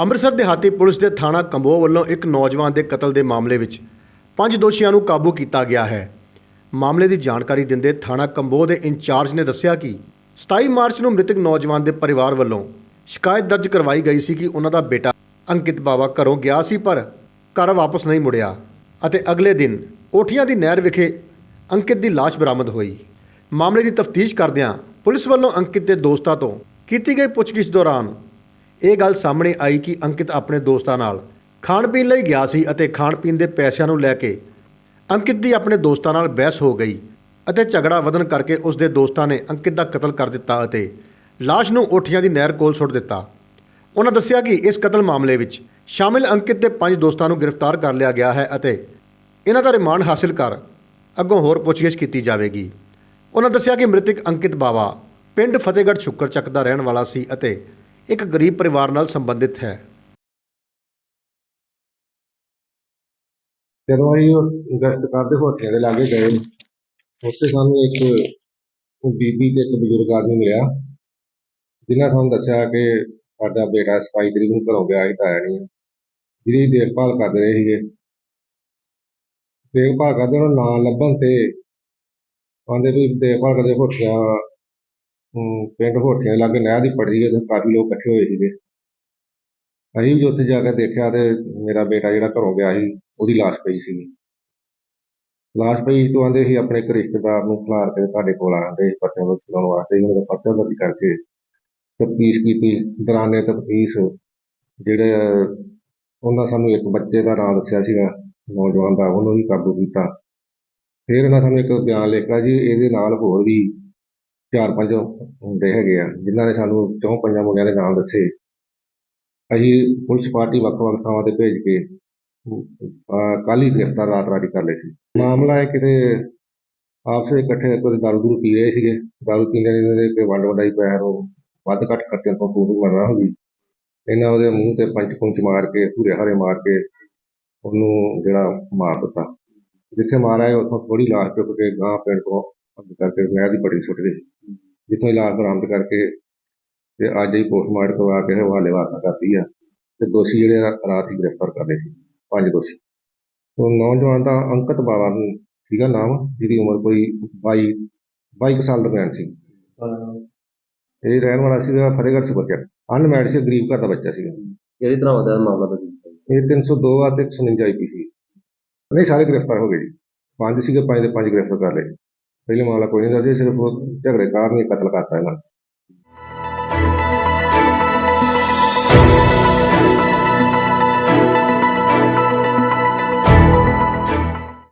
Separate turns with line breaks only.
ਅੰਮ੍ਰਿਤਸਰ ਦਿਹਾਤੀ ਪੁਲਿਸ ਦੇ ਥਾਣਾ ਕੰਬੋ ਵੱਲੋਂ ਇੱਕ ਨੌਜਵਾਨ ਦੇ ਕਤਲ ਦੇ ਮਾਮਲੇ ਵਿੱਚ ਪੰਜ ਦੋਸ਼ੀਆਂ ਨੂੰ ਕਾਬੂ ਕੀਤਾ ਗਿਆ ਹੈ। ਮਾਮਲੇ ਦੀ ਜਾਣਕਾਰੀ ਦਿੰਦੇ ਥਾਣਾ ਕੰਬੋ ਦੇ ਇੰਚਾਰਜ ਨੇ ਦੱਸਿਆ ਕਿ 27 ਮਾਰਚ ਨੂੰ ਮ੍ਰਿਤਕ ਨੌਜਵਾਨ ਦੇ ਪਰਿਵਾਰ ਵੱਲੋਂ ਸ਼ਿਕਾਇਤ ਦਰਜ ਕਰਵਾਈ ਗਈ ਸੀ ਕਿ ਉਹਨਾਂ ਦਾ ਬੇਟਾ ਅੰਕਿਤ ਬਾਵਾ ਘਰੋਂ ਗਿਆ ਸੀ, ਪਰ ਘਰ ਵਾਪਸ ਨਹੀਂ ਮੁੜਿਆ ਅਤੇ ਅਗਲੇ ਦਿਨ ਓਠੀਆਂ ਦੀ ਨਹਿਰ ਵਿਖੇ ਅੰਕਿਤ ਦੀ ਲਾਸ਼ ਬਰਾਮਦ ਹੋਈ। ਮਾਮਲੇ ਦੀ ਤਫਤੀਸ਼ ਕਰਦਿਆਂ ਪੁਲਿਸ ਵੱਲੋਂ ਅੰਕਿਤ ਦੇ ਦੋਸਤਾਂ ਤੋਂ ਕੀਤੀ ਗਈ ਪੁੱਛਗਿੱਛ ਦੌਰਾਨ ਇਹ ਗੱਲ ਸਾਹਮਣੇ ਆਈ ਕਿ ਅੰਕਿਤ ਆਪਣੇ ਦੋਸਤਾਂ ਨਾਲ ਖਾਣ ਪੀਣ ਲਈ ਗਿਆ ਸੀ ਅਤੇ ਖਾਣ ਪੀਣ ਦੇ ਪੈਸਿਆਂ ਨੂੰ ਲੈ ਕੇ ਅੰਕਿਤ ਦੀ ਆਪਣੇ ਦੋਸਤਾਂ ਨਾਲ ਬਹਿਸ ਹੋ ਗਈ ਅਤੇ ਝਗੜਾ ਵਧਣ ਕਰਕੇ ਉਸ ਦੇ ਦੋਸਤਾਂ ਨੇ ਅੰਕਿਤ ਦਾ ਕਤਲ ਕਰ ਦਿੱਤਾ ਅਤੇ ਲਾਸ਼ ਨੂੰ ਓਠੀਆਂ ਦੀ ਨਹਿਰ ਕੋਲ ਸੁੱਟ ਦਿੱਤਾ। ਉਹਨਾਂ ਦੱਸਿਆ ਕਿ ਇਸ ਕਤਲ ਮਾਮਲੇ ਵਿੱਚ ਸ਼ਾਮਿਲ ਅੰਕਿਤ ਦੇ ਪੰਜ ਦੋਸਤਾਂ ਨੂੰ ਗ੍ਰਿਫਤਾਰ ਕਰ ਲਿਆ ਗਿਆ ਹੈ ਅਤੇ ਇਹਨਾਂ ਦਾ ਰਿਮਾਂਡ ਹਾਸਲ ਕਰ ਅੱਗੋਂ ਹੋਰ ਪੁੱਛਗਿੱਛ ਕੀਤੀ ਜਾਵੇਗੀ। ਉਹਨਾਂ ਦੱਸਿਆ ਕਿ ਮ੍ਰਿਤਕ ਅੰਕਿਤ ਬਾਵਾ ਪਿੰਡ ਫਤਿਹਗੜ੍ਹ ਸ਼ੁੱਕਰ ਚੱਕ ਦਾ ਰਹਿਣ ਵਾਲਾ ਸੀ ਅਤੇ ਇੱਕ ਗਰੀਬ ਪਰਿਵਾਰ ਨਾਲ ਸੰਬੰਧਿਤ ਹੈ।
ਜਦੋਂ ਅਸੀਂ ਉਹ ਗਸ਼ਤ ਕਰਦੇ ਹੋਟਲਾਂ ਦੇ ਲਾਗੇ ਗਏ, ਉੱਥੇ ਸਾਨੂੰ ਇੱਕ ਬੀਬੀ ਤੇ ਇੱਕ ਬਜ਼ੁਰਗ ਆਦਮੀ ਮਿਲਿਆ, ਜਿਨ੍ਹਾਂ ਸਾਨੂੰ ਦੱਸਿਆ ਕਿ ਸਾਡਾ ਬੇਟਾ 27 ਤਰੀਕ ਨੂੰ ਘਰੋਂ ਗਿਆ ਸੀ, ਤਾਂ ਆਇਆ ਨਹੀਂ ਜਿਹਦੀ ਦੇਖਭਾਲ ਕਰਦੇ ਰਹੇ ਸੀਗੇ। ਦੇਖਭਾਲ ਕਰਦੇ ਉਹਨਾਂ ਨਾਂ ਲੱਭਣ ਤੇ ਕਹਿੰਦੇ ਵੀ ਦੇਖਭਾਲ ਕਰਦੇ ਹੋਟਲਾਂ ਪਿੰਡ ਹੋਟਲਾਂ ਲਾਗੇ ਨਹਿਰ ਦੀ ਪੜੀ ਹੈ ਤੇ ਕਾਫੀ ਲੋਕ ਇਕੱਠੇ ਹੋਏ ਸੀਗੇ। ਅਸੀਂ ਵੀ ਉੱਥੇ ਜਾ ਕੇ ਦੇਖਿਆ ਤੇ ਮੇਰਾ ਬੇਟਾ ਜਿਹੜਾ ਘਰੋਂ ਗਿਆ ਸੀ, ਉਹਦੀ ਲਾਸ਼ ਪਈ ਸੀ ਲਾਸ਼ ਪਈ ਤੋਂ ਆਂਦੇ ਸੀ ਆਪਣੇ ਇੱਕ ਰਿਸ਼ਤੇਦਾਰ ਨੂੰ ਖਿਲਾਰ ਕੇ ਤੁਹਾਡੇ ਕੋਲ ਆਂਦੇ ਪਰਚਾ ਦਰਜ ਕਰਾਉਣ ਵਾਸਤੇ ਉਹਨਾਂ ਦਾ ਪਰਚਾ ਦਰਜ ਕਰਕੇ ਤਫਤੀਸ਼ ਕੀਤੀ, ਦਰਾਨੇ ਤਫਤੀਸ਼ ਜਿਹੜੇ ਉਹਨਾਂ ਸਾਨੂੰ ਇੱਕ ਬੱਚੇ ਦਾ ਨਾਮ ਦੱਸਿਆ ਸੀਗਾ, ਨੌਜਵਾਨ ਦਾ, ਉਹਨੂੰ ਵੀ ਕਾਬੂ ਕੀਤਾ। ਫਿਰ ਉਹਨਾਂ ਸਾਨੂੰ ਇੱਕ ਬਿਆਨ ਲਿਖਿਆ ਜੀ, ਇਹਦੇ ਨਾਲ ਹੋਰ ਵੀ ਚਾਰ ਪੰਜ ਮੁੰਡੇ ਹੈਗੇ ਆ, ਜਿਨ੍ਹਾਂ ਨੇ ਸਾਨੂੰ ਚੌਂ ਪੰਜਾਂ ਮੁੰਡਿਆਂ ਦੇ ਨਾਮ ਦੱਸੇ। ਅਸੀਂ ਪੁਲਿਸ ਪਾਰਟੀ ਵੱਖ ਵੱਖ ਥਾਵਾਂ ਤੇ ਭੇਜ ਕੇ ਕੱਲ੍ਹ ਹੀ ਗ੍ਰਿਫਤਾਰ ਰਾਤ ਰਾਤ ਹੀ ਕਰ ਲਏ ਸੀ। ਮਾਮਲਾ ਹੈ ਕਿਤੇ ਆਪਸ ਵਿੱਚ ਇਕੱਠੇ ਕੋਈ ਦਾਰੂ ਦੂਰੂ ਪੀ ਰਹੇ ਸੀਗੇ। ਦਾਰੂ ਪੀਂਦੇ ਨੇ ਇਹਨਾਂ ਦੇ ਕੋਈ ਵੰਡ ਵੰਡਾਈ ਪੈ ਉਹ ਵੱਧ ਘੱਟ ਖਰਚੇ ਤੋਂ ਪੂਰੀ ਮਰਨਾ ਹੋ ਗਈ ਇਹਨਾਂ ਉਹਦੇ ਮੂੰਹ ਤੇ ਪੰਜ ਪੁੰਚ ਮਾਰ ਕੇ ਧੂਰੇ ਹਾਰੇ ਮਾਰ ਕੇ ਉਹਨੂੰ ਜਿਹੜਾ ਮਾਰ ਦਿੱਤਾ। ਜਿੱਥੇ ਮਾਰਿਆ, ਉੱਥੋਂ ਥੋੜੀ ਲਾਸ਼ ਚੁੱਕ ਕੇ ਗਾਂ ਪਿੰਡ ਤੋਂ ਅੱਗੇ ਕਰਕੇ ਨਹਿਰ ਦੀ ਬੜੀ ਸੁੱਟ ਗਈ। ਜਿੱਥੋਂ ਇਹ ਲਾਸ਼ ਬਰਾਮਦ ਕਰਕੇ ਤੇ ਅੱਜ ਹੀ ਪੋਸਟਮਾਰਟਮ ਕਰਵਾ ਕੇ ਹਵਾਲੇ ਵਾਸਾ ਕਰਤੀ ਆ ਤੇ ਦੋਸ਼ੀ ਜਿਹੜੇ ਰਾਤ ਹੀ ਗ੍ਰਿਫਤਾਰ ਕਰ ਲਏ ਸੀ ਪੰਜ ਦੋਸ਼ੀ। ਤੋਂ ਨੌਜਵਾਨ ਦਾ ਅੰਕਿਤ ਬਾਵਾ ਨੂੰ ਸੀਗਾ ਨਾਮ ਜਿਹਦੀ ਉਮਰ ਕੋਈ 22 22 ਕੁ ਸਾਲ ਦਰਮਿਆਨ ਸੀ। ਇਹ ਰਹਿਣ ਵਾਲਾ ਸੀਗਾ ਫਤਿਹਗੜ੍ਹ ਸੁਪਰਕੈਟ ਅਨਮੈਰਿਡ ਸੀ ਗਰੀਬ ਘਰ ਦਾ ਬੱਚਾ ਸੀਗਾ।
ਕਿਹੜੀ ਤਰ੍ਹਾਂ ਦਾ ਮਾਮਲਾ ਦਰਜ ਕੀਤਾ ਜੀ?
ਇਹ 302 ਆ ਤੇ 149 ਆਈਪੀਸੀ ਨਹੀਂ ਸਾਰੇ ਗ੍ਰਿਫਤਾਰ ਹੋ ਗਏ ਜੀ। ਪੰਜ ਸੀਗੇ ਪੰਜ ਦੇ ਪੰਜ ਗ੍ਰਿਫਤਾਰ ਕਰ ਲਏ। ਪਹਿਲੇ ਮਾਮਲਾ ਕੋਈ ਨਹੀਂ ਦਰਜ ਸੀ, ਸਿਰਫ ਉਹ ਝਗੜੇ ਕਾਰਨ ਹੀ